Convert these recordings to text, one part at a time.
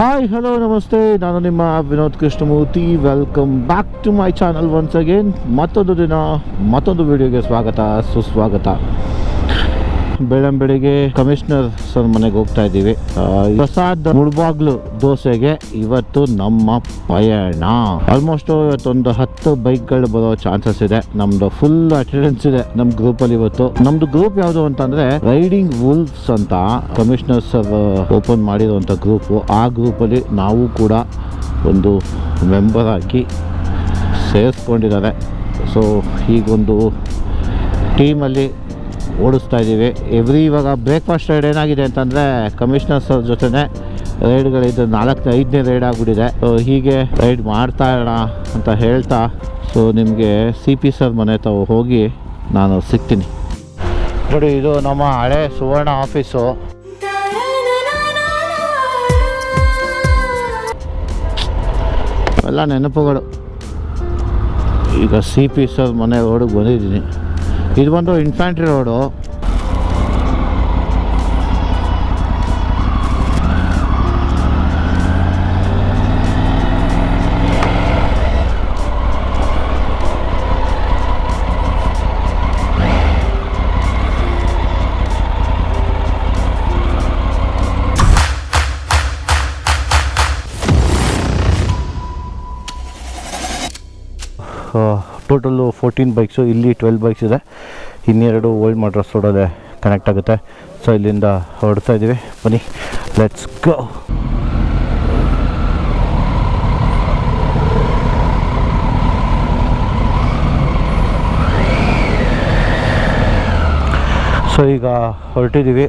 Hi hello ನಮಸ್ತೆ ನಾನು ನಿಮ್ಮ Vinod Krishnamurthy. Welcome back to my channel once again ಮತ್ತೊಂದು ದಿನ, ಮತ್ತೊಂದು ವಿಡಿಯೋಗೆ ಸ್ವಾಗತ, ಸುಸ್ವಾಗತ. ಬೆಳಂ ಬೆಳಿಗ್ಗೆ ಕಮಿಷನರ್ ಸರ್ ಮನೆಗೆ ಹೋಗ್ತಾ ಇದ್ದೀವಿ. ಪ್ರಸಾದ್ ಮುಳ್ಬಾಗ್ಲು ದೋಸೆಗೆ ಇವತ್ತು ನಮ್ಮ ಪಯಣ. ಆಲ್ಮೋಸ್ಟ್ ಇವತ್ತೊಂದು ಹತ್ತು ಬೈಕ್ಗಳು ಬರೋ ಚಾನ್ಸಸ್ ಇದೆ. ನಮ್ದು ಫುಲ್ ಅಟೆಂಡೆನ್ಸ್ ಇದೆ ನಮ್ಮ ಗ್ರೂಪಲ್ಲಿ ಇವತ್ತು. ನಮ್ದು ಗ್ರೂಪ್ ಯಾವುದು ಅಂತಂದ್ರೆ ರೈಡಿಂಗ್ ವುಲ್ಫ್ಸ್ ಅಂತ ಕಮಿಷನರ್ ಸರ್ ಓಪನ್ ಮಾಡಿರುವಂತ ಗ್ರೂಪ್ ಆ ಗ್ರೂಪ್ ಅಲ್ಲಿ ನಾವು ಕೂಡ ಒಂದು ಮೆಂಬರ್ ಆಗಿ ಸೇರಿಸ್ಕೊಂಡಿದ್ದಾರೆ. ಸೊ ಈಗೊಂದು ಟೀಮಲ್ಲಿ ಓಡಿಸ್ತಾ ಇದ್ದೀವಿ. ಎವ್ರಿ ಇವಾಗ ಬ್ರೇಕ್ಫಾಸ್ಟ್ ರೈಡ್ ಏನಾಗಿದೆ ಅಂತಂದರೆ ಕಮಿಷನರ್ ಸರ್ ಜೊತೆನೇ ರೈಡ್ಗಳಿದ್ದು ನಾಲ್ಕು ಐದನೇ ರೈಡ್ ಆಗಿಬಿಟ್ಟಿದೆ. ಹೀಗೆ ರೈಡ್ ಮಾಡ್ತಾ ಇರೋಣ ಅಂತ ಹೇಳ್ತಾ ಸೊ ನಿಮಗೆ ಸಿ ಪಿ ಸರ್ ಮನೆ ತಾವು ಹೋಗಿ ನಾನು ಸಿಗ್ತೀನಿ. ನೋಡಿ, ಇದು ನಮ್ಮ ಹಳೆ ಸುವರ್ಣ ಆಫೀಸು ಎಲ್ಲ ನೆನಪುಗಳು. ಈಗ ಸಿ ಪಿ ಸರ್ ಮನೆ ರೋಡಿಗೆ ಬಂದಿದ್ದೀನಿ. ಇದು ಬಂದು infantry road total fourteen bikes ಇಲ್ಲಿ ಟ್ವೆಲ್ ಬೈಕ್ಸ್ ಇದೆ. ಇನ್ನೆರಡು ಓಲ್ಡ್ ಮಾಡ್ರಸ್ ರೋಡಲ್ಲೇ ಕನೆಕ್ಟ್ ಆಗುತ್ತೆ. ಸೊ ಇಲ್ಲಿಂದ ಹೊರಡ್ತಾ ಇದ್ದೀವಿ. ಬನ್ನಿ ಲೆಟ್ಸ್ ಗೋ ಸೊ ಈಗ ಹೊರಟಿದ್ದೀವಿ.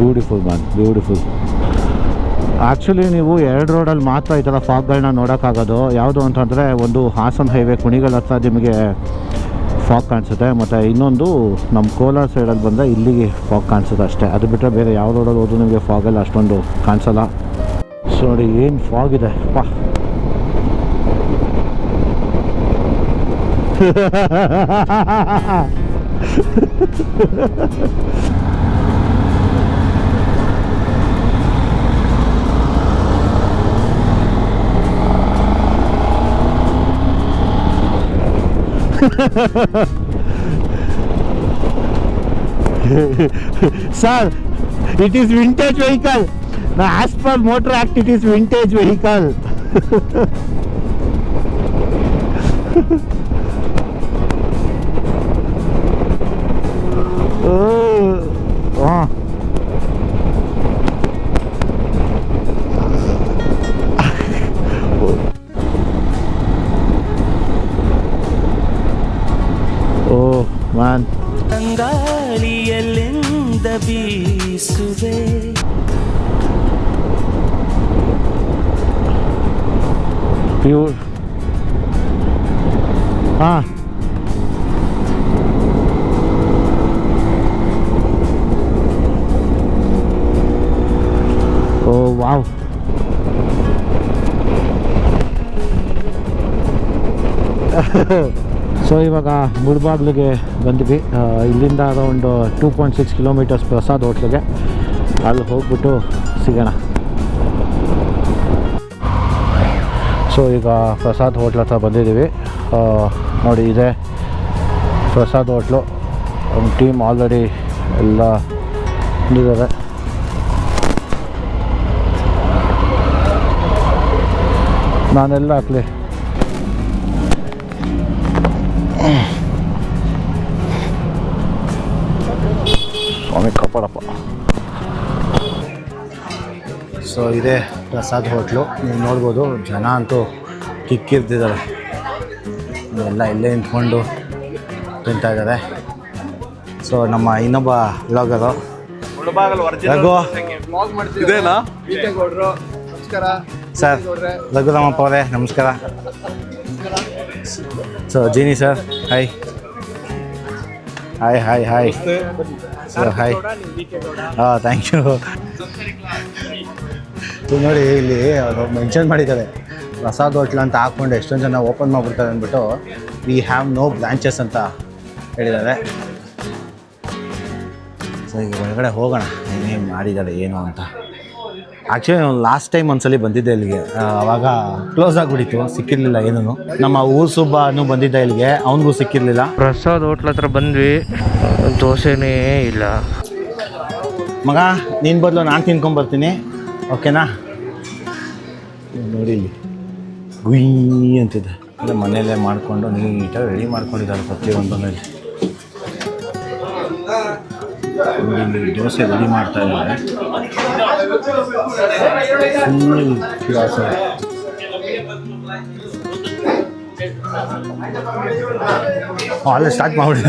ಬ್ಯೂಟಿಫುಲ್ ಮ್ಯಾನ್ ಬ್ಯೂಟಿಫುಲ್ ಆ್ಯಕ್ಚುಲಿ ನೀವು ಎರಡು ರೋಡಲ್ಲಿ ಮಾತ್ರ ಈ ಥರ ಫಾಗ್ಗಳನ್ನ ನೋಡೋಕ್ಕಾಗೋದು. ಯಾವುದು ಅಂತಂದರೆ ಒಂದು ಹಾಸನ ಹೈವೇ ಕುಣಿಗಲ್ ಹತ್ರ ನಿಮಗೆ ಫಾಗ್ ಕಾಣಿಸುತ್ತೆ. ಮತ್ತು ಇನ್ನೊಂದು ನಮ್ಮ ಕೋಲಾರ ಸೈಡಲ್ಲಿ ಬಂದರೆ ಇಲ್ಲಿಗೆ ಫಾಗ್ ಕಾಣಿಸುತ್ತೆ ಅಷ್ಟೇ. ಅದು ಬಿಟ್ಟರೆ ಬೇರೆ ಯಾವ ರೋಡಲ್ಲಿ ಹೋದ್ರೂ ನಿಮಗೆ ಫಾಗೆಲ್ಲ ಅಷ್ಟೊಂದು ಕಾಣಿಸಲ್ಲ. ಸೊ ನೋಡಿ, ಏನು ಫಾಗ್ ಇದೆ. ಪಾ Sir, it is vintage vehicle. Now, as per Motor Act, it is vintage vehicle. ಬೀಸುವೆ pure ಹಾಂ ಓ ವಾವ್ So ಇವಾಗ ಮುಳ್ಬಾಗ್ಲಿಗೆ ಬಂದ್ವಿ. ಇಲ್ಲಿಂದ around two point six kilometres Prasad ಹೋಟ್ಲಿಗೆ. ಅಲ್ಲಿ ಹೋಗ್ಬಿಟ್ಟು ಸಿಗೋಣ. ಸೊ ಈಗ ಪ್ರಸಾದ್ ಹೋಟ್ಲ್ ಹತ್ರ ಬಂದಿದ್ದೀವಿ. ನೋಡಿ, ಇದೆ ಪ್ರಸಾದ್ ಹೋಟ್ಲು. ನಮ್ಮ ಟೀಮ್ ಆಲ್ರೆಡಿ ಎಲ್ಲ ಬಂದಿದ್ದಾರೆ. ನಾನೆಲ್ಲ ಹಾಕ್ಲಿ ಸ್ವಾಮಿ ಕಾಪಾಡಪ್ಪ ಸೊ ಇದೇ ಪ್ರಸಾದ್ ಹೋಟ್ಲು. ನೀವು ನೋಡ್ಬೋದು ಜನ ಅಂತೂ ಕಿಕ್ಕಿರ್ತಿದ್ದಾರೆ ಎಲ್ಲ ಇಲ್ಲೇ ನಿಂತ್ಕೊಂಡು ತಿಂತಾ ಇದ್ದಾರೆ ಸೊ ನಮ್ಮ ಇನ್ನೊಬ್ಬ ಲಾಗರು ರಘು. ಇದೇನಾ? ಸರ್ ರಘುರಾಮಪ್ಪ ಅವರೇ ನಮಸ್ಕಾರ. So Jeeni sir hi hi hi hi sir hi ಹಾಂ ಥ್ಯಾಂಕ್ ಯು ನೋಡಿ ಇಲ್ಲಿ ಮೆನ್ಷನ್ ಮಾಡಿದ್ದಾರೆ. ಪ್ರಸಾದ್ ಹೋಟ್ಲ್ ಅಂತ ಹಾಕ್ಕೊಂಡು ಎಷ್ಟೊಂದು ಜನ ಓಪನ್ ಮಾಡಿಬಿಡ್ತಾರೆ ಅಂದ್ಬಿಟ್ಟು ವಿ ಹ್ಯಾವ್ ನೋ ಬ್ರಾಂಚಸ್ ಅಂತ ಹೇಳಿದ್ದಾರೆ. ಸೊ ಈಗ ಒಳಗಡೆ ಹೋಗೋಣ. ಏನೇನು ಮಾಡಿದ್ದಾರೆ ಏನು ಅಂತ. ಆ್ಯಕ್ಚುಲಿ ನಾನು ಲಾಸ್ಟ್ ಟೈಮ್ ಒಂದ್ಸಲಿ ಬಂದಿದ್ದೆ ಇಲ್ಲಿಗೆ. ಅವಾಗ ಕ್ಲೋಸ್ ಆಗಿಬಿಟ್ಟಿತ್ತು ಸಿಕ್ಕಿರಲಿಲ್ಲ ಏನೂ. ನಮ್ಮ ಊರ್ ಸುಬ್ಬನು ಬಂದಿದ್ದ ಇಲ್ಲಿಗೆ ಅವನಿಗೂ ಸಿಕ್ಕಿರಲಿಲ್ಲ. ಪ್ರಸಾದ್ ಹೋಟ್ಲ್ ಹತ್ರ ಬಂದ್ವಿ ದೋಸೆನೇ ಇಲ್ಲ. ಮಗ ನಿನ್ನ ಬದಲು ನಾನು ತಿನ್ಕೊಂಬರ್ತೀನಿ. ಓಕೆನಾ? ನೋಡಿ ಇಲ್ಲಿ. ಗುಯ್ ಅಂತಿದೆ. ಅಂದರೆ ಮನೆಯಲ್ಲೇ ಮಾಡಿಕೊಂಡು ನೀಟಾಗಿ ರೆಡಿ ಮಾಡ್ಕೊಂಡಿದ್ದಾರೆ ಪ್ರತಿಯೊಂದನ್ನು ನೋಡಿ, ಇಲ್ಲಿ ದೋಸೆ ರೆಡಿ ಮಾಡ್ತಾ ಇದ್ದಾರೆ. ಫುಲ್ ಕ್ಲಾಸ್ ಅಲ್ಲೇ ಸ್ಟಾರ್ಟ್ ಮಾಡ್ಬಿಡಿ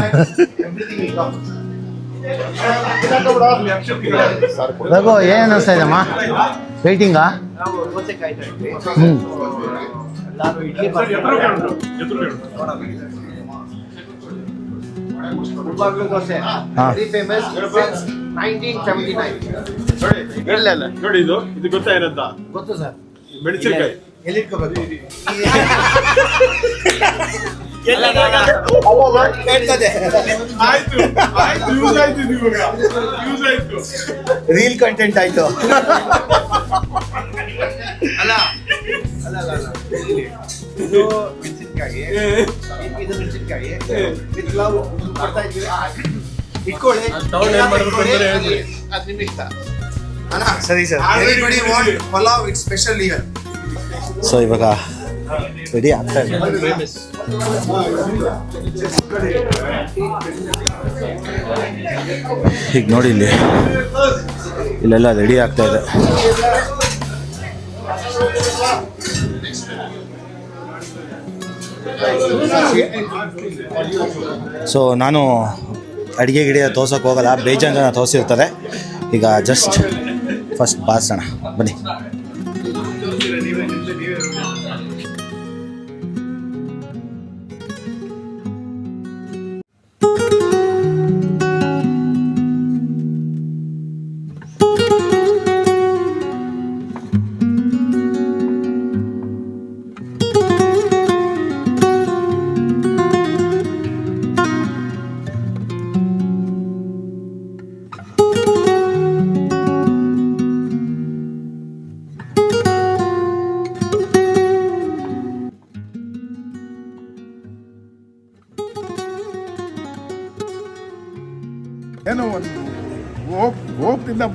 ರಘು ಏನು ಅನ್ನಿಸ್ತಾ ಇದೆಯಮ್ಮ ವೇಟಿಂಗಾ ಹ್ಞೂ ಹಾಂ famous since nineteen seventy nine ಇಲ್ಲ ಇಲ್ಲ. ನೋಡಿ ಇದು ಇದು ಗೊತ್ತಾ ಏನಂತ ಗೊತ್ತು ಸರ್. ಮೆಣಸಿನಕಾಯಿ. ಎಲ್ಲಿಟ್ಕೋಬೇಕು? ಆಯ್ತು ಆಯ್ತು ಯೂಸ್ ಆಯ್ತು ಇದು ಇವಾಗ. ಯೂಸ್ ಆಯ್ತು. ರೀಲ್ ಕಂಟೆಂಟ್ ಆಯ್ತು. ಅಲ್ಲ. ಅಲ್ಲ ಇದು ಮೆಣಸಿನ್ಕಾಯಿ. ಇದು ಮೆಣಸಿನ್ಕಾಯಿ. ಕೊಡ್ತಾ ಇದ್ದೀವಿ ಇಟ್ಕೊಳ್ಳಿ ಅದು ಇಷ್ಟ ಅಣ್ಣ ಸರಿ sir. Everybody want pulao it's special year so ಇವಾಗ ರೆಡಿ ಆಗ್ತಾ ಇದೆ. ಈಗ ನೋಡಿ ಇಲ್ಲಿ. ಇಲ್ಲೆಲ್ಲ ರೆಡಿ ಆಗ್ತಾ ಇದೆ. ಸೊ ನಾನು ಅಡುಗೆ ಗಿಡ ತೋರ್ಸೋಕೆ ಹೋಗಲ್ಲ ಬೇಜಾನ್ ಜನ ತೋರಿಸಿರ್ತಾರೆ. ಈಗ ಜಸ್ಟ್ ಫಸ್ಟ್ ಬಾರಿಸೋಣ ಬನ್ನಿ.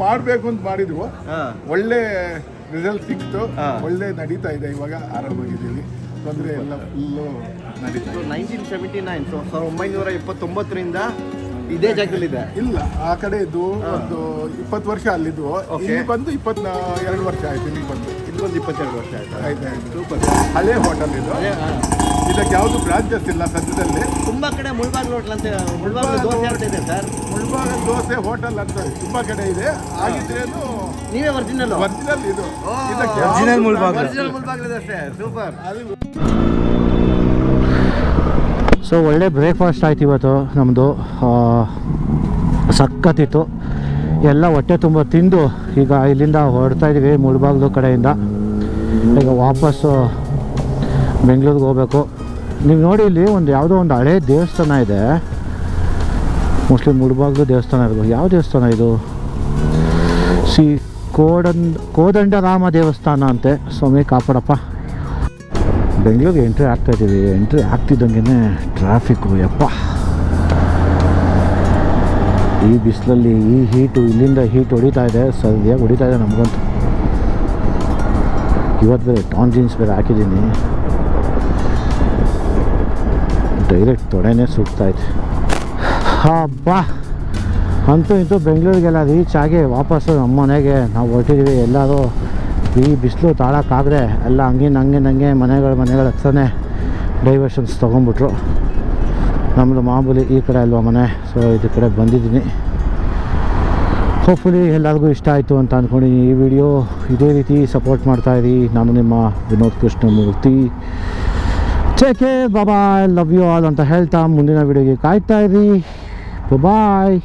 ಮಾಡಬೇಕು ಅಂತ ಮಾಡಿದ್ರು ಒಳ್ಳೆ ರಿಸಲ್ಟ್ ಸಿಕ್ತು. ಒಳ್ಳೆ ನಡೀತಾ ಇದೆ. ಇವಾಗ ಆರಾಮಾಗಿದ್ದೀವಿ. ತೊಂದರೆ ಎಲ್ಲ ಫುಲ್ಲು ನಡೀತಾ ನೈನ್ಟೀನ್ ಸೆವೆಂಟಿ ನೈನ್ ಸಾವಿರದ ಒಂಬೈನೂರ ಇಪ್ಪತ್ತೊಂಬತ್ತರಿಂದ ಇದೇ ಜಾಗದಲ್ಲಿದೆ. ಇಲ್ಲ ಆ ಕಡೆ ಇದ್ದು ಒಂದು ಇಪ್ಪತ್ತು ವರ್ಷ ಅಲ್ಲಿದ್ದು. ಇಲ್ಲಿ ಬಂದು ಇಪ್ಪತ್ತ ಎರಡು ವರ್ಷ ಆಯ್ತು ಇಲ್ಲಿ ಬಂದು. ಇಲ್ಲೊಂದು ಇಪ್ಪತ್ತೆರಡು ವರ್ಷ ಆಯ್ತು? ಆಯ್ತು ಆಯ್ತು. ಹಳೆ ಹೋಟೆಲ್ ಇದು. ಇದಕ್ಕೆ ಯಾವುದು ಬ್ರಾಂಚಸ್ ಇಲ್ಲ ಸದ್ಯದಲ್ಲಿ. ತುಂಬ ಕಡೆ ಮುಳ್ಬಾಗ್ಲು ಹೋಟ್ಲ್ ಅಂತ ಮುಳ್ಬಾಗ್ಲು ದೋಸೆ ಅಂತ ಇದೆ ಸರ್. ಮುಳ್ಬಾಗ ದೋಸೆ ಹೋಟೆಲ್ ಅಂತ ತುಂಬ ಕಡೆ ಇದೆ. ಆಗಿದ್ರೇನು ನೀವೇ ಒರಿಜಿನಲ್ ಒರಿಜಿನಲ್ ಇದು. ಇದಕ್ಕೆ ಯಾವ್ದು Mulbagal. Original Mulbagal dosa super. ಅದು ಸೊ ಒಳ್ಳೆ ಬ್ರೇಕ್ಫಾಸ್ಟ್ ಆಯ್ತು ಇವತ್ತು ನಮ್ಮದು ಸಖತ್ತಿತ್ತು. ಎಲ್ಲ ಹೊಟ್ಟೆ ತುಂಬ ತಿಂದು ಈಗ ಇಲ್ಲಿಂದ ಹೊರಡ್ತಾ ಇದ್ದೀವಿ ಮುಳ್ಬಾಗ್ಲು ಕಡೆಯಿಂದ. ಈಗ ವಾಪಸ್ಸು ಬೆಂಗಳೂರಿಗೆ ಹೋಗ್ಬೇಕು. ನೀವು ನೋಡಿ ಇಲ್ಲಿ ಒಂದು ಯಾವುದೋ ಒಂದು ಹಳೆ ದೇವಸ್ಥಾನ ಇದೆ. ಮೋಸ್ಟ್ಲಿ ಮುಳ್ಬಾಗ್ಲು ದೇವಸ್ಥಾನ ಇರ್ಬೋದು. ಯಾವ ದೇವಸ್ಥಾನ ಇದು? ಸಿ ಕೋದಂಡ ಕೋದಂಡರಾಮ ದೇವಸ್ಥಾನ ಅಂತೆ. ಸ್ವಾಮಿ ಕಾಪಾಡಪ್ಪ. ಬೆಂಗಳೂರಿಗೆ ಎಂಟ್ರಿ ಆಗ್ತಾ ಇದ್ದೀವಿ ಎಂಟ್ರಿ ಆಗ್ತಿದ್ದಂಗೆ ಟ್ರಾಫಿಕ್ಕು, ಯಪ್ಪ. ಈ ಬಿಸಿಲಲ್ಲಿ ಈ ಹೀಟು, ಇಲ್ಲಿಂದ ಹೀಟ್ ಹೊಡಿತಾ ಇದೆ. ಸರಿಯಾಗಿ ಹೊಡಿತಾ ಇದೆ ನಮಗಂತೂ. ಇವತ್ತು ಬೇರೆ ಟಾನ್ ಜೀನ್ಸ್ ಬೇರೆ ಹಾಕಿದ್ದೀನಿ. ಡೈರೆಕ್ಟ್ ತೊಡೆನೇ ಸುಡ್ತಾ ಇದೆ ಹಬ್ಬ! ಅಂತೂ ಇಂತೂ ಬೆಂಗಳೂರಿಗೆಲ್ಲ ರೀಚ್ ಆಗಿ ವಾಪಸ್ಸು ನಮ್ಮ ಮನೆಗೆ. ನಾವು ಹೊರಟಿದ್ದೀವಿ ಎಲ್ಲರೂ ಈ ಬಿಸಿಲು ತಾಳಕ್ಕಾಗದೆ ಎಲ್ಲ ಹಂಗಿನ ಹಂಗೆ ಹಂಗೆ ಮನೆಗಳ ಮನೆಗಳ ಹತ್ರನೇ ಡೈವರ್ಷನ್ಸ್ ತೊಗೊಂಬಿಟ್ರು. ನಮ್ಮದು ಮಾಮೂಲಿ ಈ ಕಡೆ ಅಲ್ವಾ ಮನೆ? ಸೊ ಇದು ಕಡೆ ಬಂದಿದ್ದೀನಿ. ಹೋಪ್ಫುಲಿ ಎಲ್ಲರಿಗೂ ಇಷ್ಟ ಆಯಿತು ಅಂತ ಅಂದ್ಕೊಂಡಿದ್ದೀನಿ ಈ ವಿಡಿಯೋ ಇದೇ ರೀತಿ ಸಪೋರ್ಟ್ ಮಾಡ್ತಾ ಇರಿ. ನಾನು ನಿಮ್ಮ ವಿನೋದ್ ಕೃಷ್ಣಮೂರ್ತಿ. ಚೇಕೆ ಬಾಯ್ ಲವ್ ಯು ಆಲ್ ಅಂತ ಹೇಳ್ತಾ ಮುಂದಿನ ವಿಡಿಯೋಗೆ ಕಾಯ್ತಾ ಇರಿ. ಬಾಯ್